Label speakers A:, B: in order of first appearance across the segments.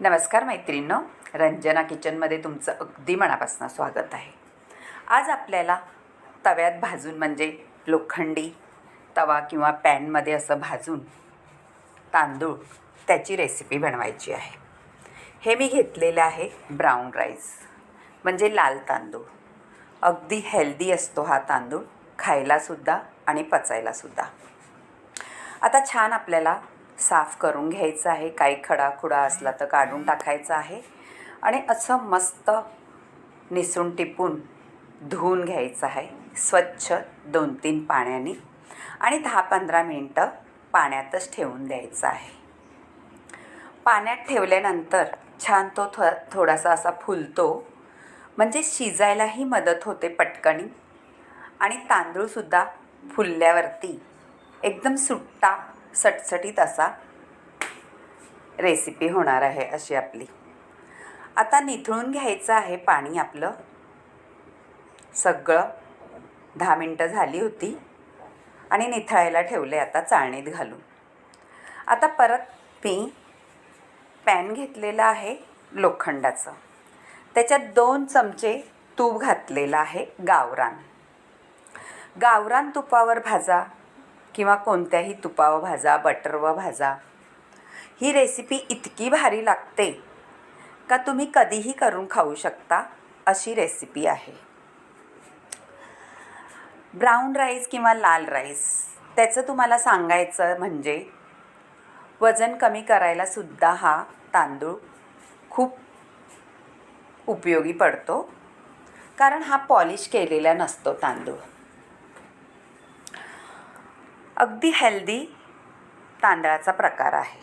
A: नमस्कार मैत्रिणींनो रंजना किचनमध्ये तुमचं अगदी मनापासून स्वागत आहे. आज आपल्याला तव्यात भाजून म्हणजे लोखंडी तवा किंवा पॅनमध्ये असं भाजून तांदूळ त्याची रेसिपी बनवायची आहे. हे मी घेतलेलं आहे ब्राऊन राईस म्हणजे लाल तांदूळ. अगदी हेल्दी असतो हा तांदूळ खायलासुद्धा आणि पचायलासुद्धा. आता छान आपल्याला साफ करून घ्यायचं आहे. काही खडाखुडा असला तर काढून टाकायचं आहे. आणि असं मस्त निसून टिपून धुवून घ्यायचं आहे. स्वच्छ दोन तीन पाण्याने. आणि दहा पंधरा मिनटं पाण्यातच ठेवून द्यायचं आहे. पाण्यात ठेवल्यानंतर छान तो थो थोडासा असा फुलतो. म्हणजे शिजायलाही मदत होते पटकनी. आणि तांदूळसुद्धा फुलल्यावरती एकदम सुट्टा सटसटीत असा रेसिपी होणार आहे अशी आपली. आता निथळून घ्यायचं आहे पाणी आपलं. सगळं दहा मिनटं झाली होती आणि निथळायला ठेवले आता चाळणीत घालून. आता परत मी पॅन घेतलेलं आहे लोखंडाचं. त्याच्यात दोन चमचे तूप घातलेलं आहे गावरान. गावरान तुपावर भाजा. किंवा कोणत्याही तुपावर भाजा बटर व भाजा. ही रेसिपी इतकी भारी लागते का तुम्ही कधीही करून खाऊ शकता अशी रेसिपी आहे. ब्राऊन राईस किंवा लाल राईस त्याचं तुम्हाला सांगायचं म्हणजे वजन कमी करायला सुद्धा हा तांदूळ खूप उपयोगी पडतो कारण हा पॉलिश केलेला नसतो तांदूळ. अगदी हेल्दी तांदळाचा प्रकार आहे.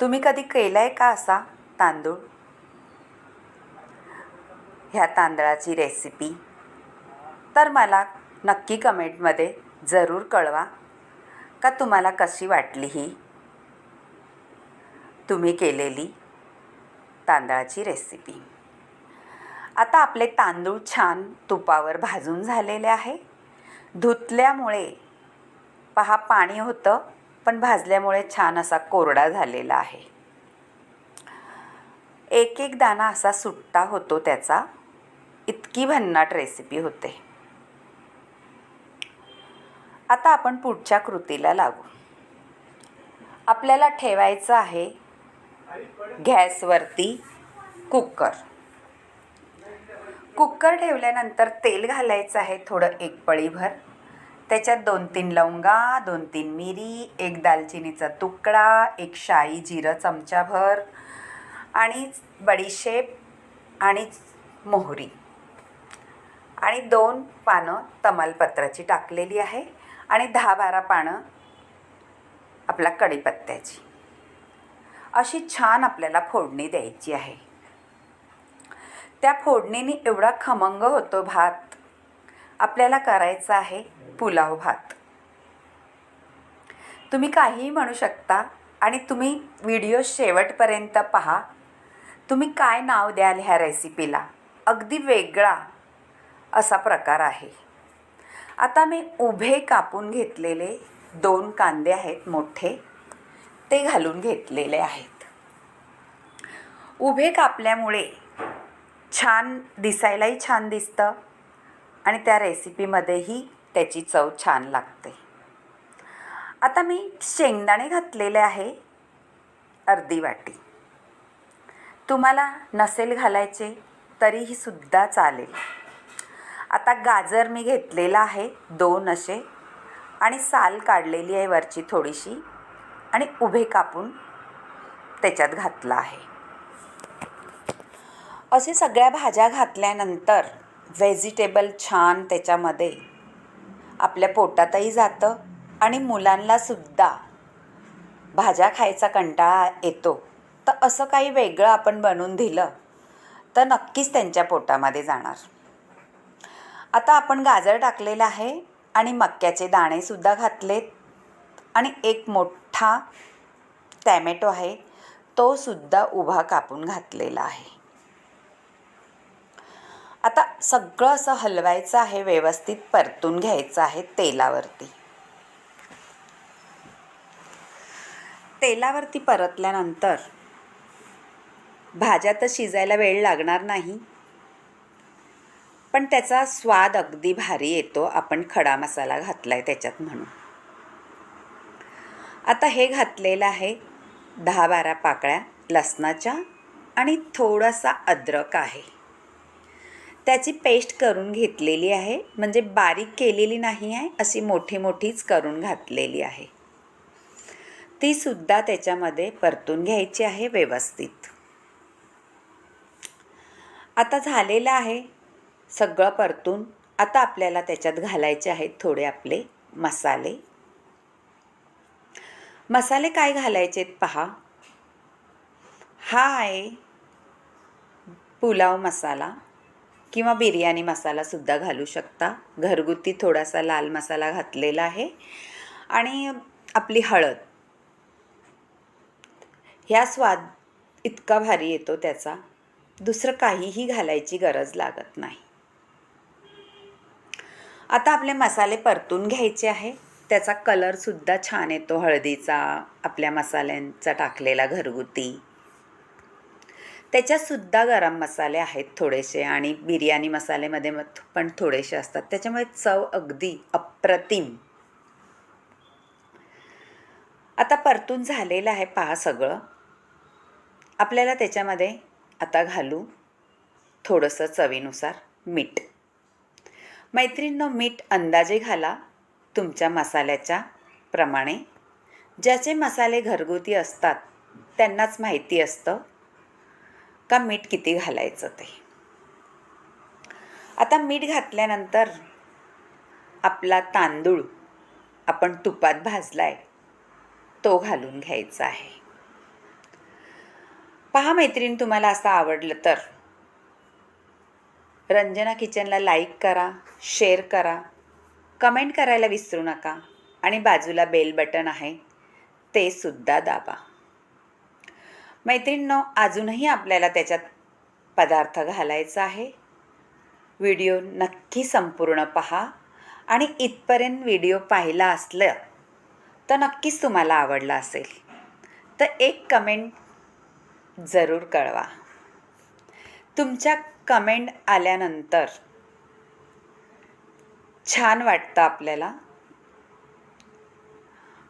A: तुम्ही कधी केला आहे का असा तांदूळ? ह्या तांदळाची रेसिपी तर मला नक्की कमेंटमध्ये जरूर कळवा. का तुम्हाला कशी वाटली ही? तुम्ही केलेली तांदळाची रेसिपी आता आपले तांदूळ छान तुपावर भाजून झालेले आहे. धुतल्यामुळे पहा पाणी होतं पण भाजल्यामुळे छान असा कोरडा झालेला आहे. एक एक दाणा असा सुट्टा होतो त्याचा. इतकी भन्नाट रेसिपी होते. आता आपण पुढच्या कृतीला लागू. आपल्याला ठेवायचं आहे गॅसवरती कुकर. कुकर ठेवल्यानंतर तेल घालायचं आहे थोडं एक पळीभर. त्याच्यात दोन तीन लवंगा दोन तीन मिरी एक दालचिनीचा तुकडा एक शाई जिरं चमचाभर आणि बडीशेप आणि मोहरी. आणि दोन पानं तमालपत्राची टाकलेली आहे आणि दहा बारा पानं आपला कढीपत्त्याची. अशी छान आपल्याला फोडणी द्यायची आहे. त्या फोडणीने एवढा खमंग होतो भात. आपल्याला करायचा आहे पुलाव भात. तुम्ही काहीही म्हणू शकता आणि तुम्ही व्हिडिओ शेवटपर्यंत पहा. तुम्ही काय नाव द्याल ह्या रेसिपीला? अगदी वेगळा असा प्रकार आहे. आता मी उभे कापून घेतलेले दोन कांदे आहेत मोठे. ते घालून घेतलेले आहेत. उभे कापल्यामुळे छान दिसायलाही छान दिसतं. आणि त्या रेसिपीमध्येही त्याची चव छान लागते. आता मी शेंगदाणे घातलेले आहे अर्धी वाटी. तुम्हाला नसेल घालायचे तरीही सुद्धा चालेल. आता गाजर मी घेतलेला आहे दोन असे. आणि साल काढलेली आहे वरची थोडीशी. आणि उभे कापून त्याच्यात घातलं आहे. असे सगळ्या भाज्या घातल्यानंतर व्हेजिटेबल छान त्याच्यामध्ये. आपल्या पोटातही जातं आणि मुलांनासुद्धा भाज्या खायचा कंटाळा येतो. तर असं काही वेगळं आपण बनवून दिलं तर नक्कीच त्यांच्या पोटामध्ये जाणार. आता आपण गाजर टाकलेलं आहे आणि मक्याचे दाणेसुद्धा घातलेत. आणि एक मोठा टॅमॅटो आहे तोसुद्धा उभा कापून घातलेला आहे. आता सगळं असं हलवायचं आहे व्यवस्थित परतून घ्यायचं आहे तेलावरती. तेलावरती परतल्यानंतर भाज्या तर शिजायला वेळ लागणार नाही पण त्याचा स्वाद अगदी भारी येतो. आपण खडा मसाला घातला आहे त्याच्यात म्हणून. आता हे घातलेलं आहे दहा बारा पाकळ्या लसणाच्या आणि थोडासा अद्रक आहे. त्याची पेस्ट करून घेतलेली आहे. म्हणजे बारीक केलेली नाही आहे अशी मोठी मोठीच करून घातलेली आहे. ती सुद्धा त्याच्यामध्ये परतून घ्यायची आहे व्यवस्थित. आता झालेलं आहे सगळं परतून. आता आपल्याला त्याच्यात घालायचे आहेत थोडे आपले मसाले. मसाले काय घालायचे आहेत पहा. हा आहे पुलाव मसाला. किंवा बिर्याणी मसालासुद्धा घालू शकता. घरगुती थोडासा लाल मसाला घातलेला आहे. आणि आपली हळद. ह्या स्वाद इतका भारी येतो त्याचा. दुसरं काहीही घालायची गरज लागत नाही. आता आपले मसाले परतून घ्यायचे आहे. त्याचा कलरसुद्धा छान येतो. हळदीचा आपल्या मसाल्यांचा टाकलेला घरगुती. त्याच्यातसुद्धा गरम मसाले आहेत थोडेसे आणि बिर्याणी मसाल्यामध्ये मग पण थोडेसे असतात. त्याच्यामुळे चव अगदी अप्रतिम. आता परतून झालेलं आहे पहा सगळं. आपल्याला त्याच्यामध्ये आता घालू थोडंसं चवीनुसार मीठ. मैत्रिणींनो मीठ अंदाजे घाला तुमच्या मसाल्याच्या प्रमाणे. ज्याचे मसाले घरगुती असतात त्यांनाच माहिती असतं. का मीठ किती घालायचं ते? आता मीठ घातल्यानंतर आपला तांदूळ आपण तुपात भाजला आहे तो घालून घ्यायचा आहे. पहा मैत्रीण तुम्हाला असं आवडलं तर. रंजना किचनला लाईक करा शेअर करा कमेंट करायला विसरू नका आणि बाजूला बेल बटन आहे ते सुद्धा दाबा. मैत्रिणींनो अजूनही आपल्याला त्याच्यात पदार्थ घालायचा आहे. व्हिडिओ नक्की संपूर्ण पहा आणि इथपर्यंत व्हिडिओ पाहिला असलं तर नक्कीच तुम्हाला आवडला असेल. तर एक कमेंट जरूर कळवा. तुमच्या कमेंट आल्यानंतर छान वाटतं आपल्याला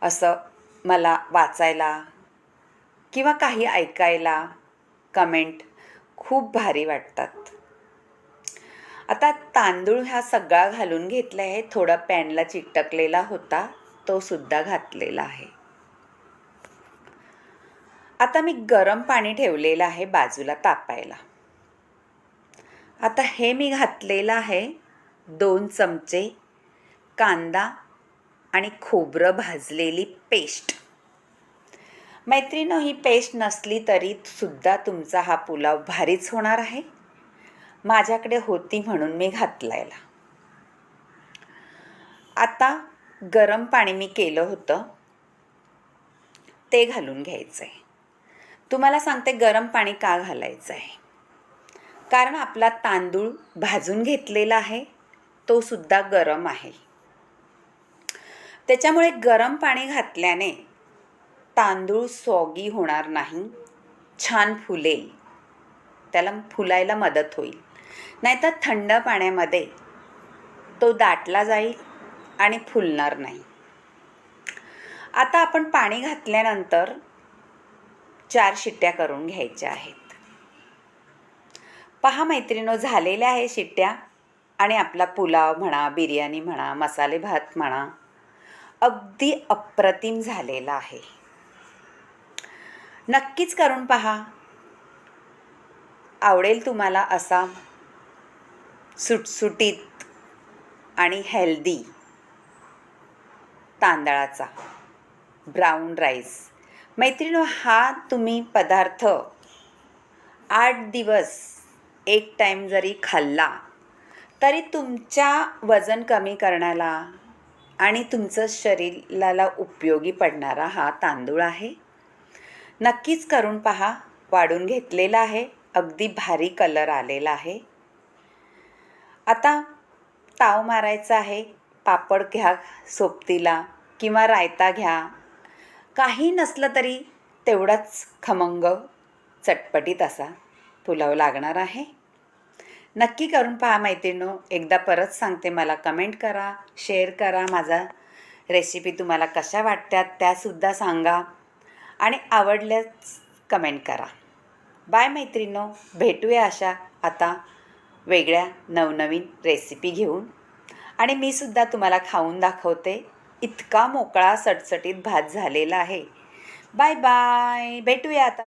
A: असं मला वाचायला किंवा काही ऐकायला कमेंट खूप भारी वाटतात. आता तांदूळ हा सगळा घालून घेतला आहे. थोडा पॅनला चिकटकलेला होता. तो सुद्धा घातलेला आहे. आता मी गरम पाणी ठेवलेलं आहे बाजूला तापायला. आता हे मी घातलेलं आहे दोन चमचे कांदा आणि खोबरं भाजलेली पेस्ट मैत्रिणं ही पेस्ट नसली तरी सुद्धा तुमचा हा पुलाव भारीच होणार आहे. माझ्याकडे होती म्हणून मी घातलायला. आता गरम पाणी मी केलं होतं. ते घालून घ्यायचं आहे तुम्हाला सांगते गरम पाणी का घालायचं आहे कारण आपला तांदूळ भाजून घेतलेला आहे तो सुद्धा गरम आहे. त्याच्यामुळे गरम पाणी घातल्याने तांदूळ सॉगी होणार नाही. छान फुलेल. त्याला फुलायला मदत होईल. नाहीतर थंड पाण्यामध्ये तो दाटला जाईल आणि फुलणार नाही. आता आपण पाणी घातल्यानंतर चार शिट्ट्या करून घ्यायच्या आहेत. पहा मैत्रिणो झालेल्या आहे शिट्ट्या. आणि आपला पुलाव म्हणा बिर्याणी म्हणा मसाले भात म्हणा अगदी अप्रतिम झालेला आहे. नक्कीच करून पहा. आवडेल तुम्हाला असा सुटसुटीत आणि हेल्दी तांदळाचा ब्राऊन राईस मैत्रिणो हा तुम्ही पदार्थ आठ दिवस एक टाईम जरी खाल्ला तरी तुमच्या वजन कमी करण्याला आणि तुमचं शरीराला उपयोगी पडणारा हा तांदूळ आहे. नक्कीच करून पहा. वाढून घेतलेला आहे. अगदी भारी कलर आलेला आहे. आता ताव मारायचा आहे. पापड घ्या सोबतीला किंवा रायता घ्या. काही नसलं तरी तेवढाच खमंग चटपटीत असा पुलाव लागणार आहे. नक्की करून पहा मैत्रिणो एकदा परत सांगते मला. कमेंट करा शेअर करा. माझा रेसिपी तुम्हाला कशा वाटतात त्यासुद्धा सांगा. आणि आवडल्यास कमेंट करा. बाय मैत्रिणो भेटूया अशा आता वेगळ्या नवनवीन रेसिपी घेऊन. आणि मी सुद्धा तुम्हाला खाऊन दाखवते. इतका मोकळा सटसटीत भात झालेला आहे. बाय बाय भेटूया आता.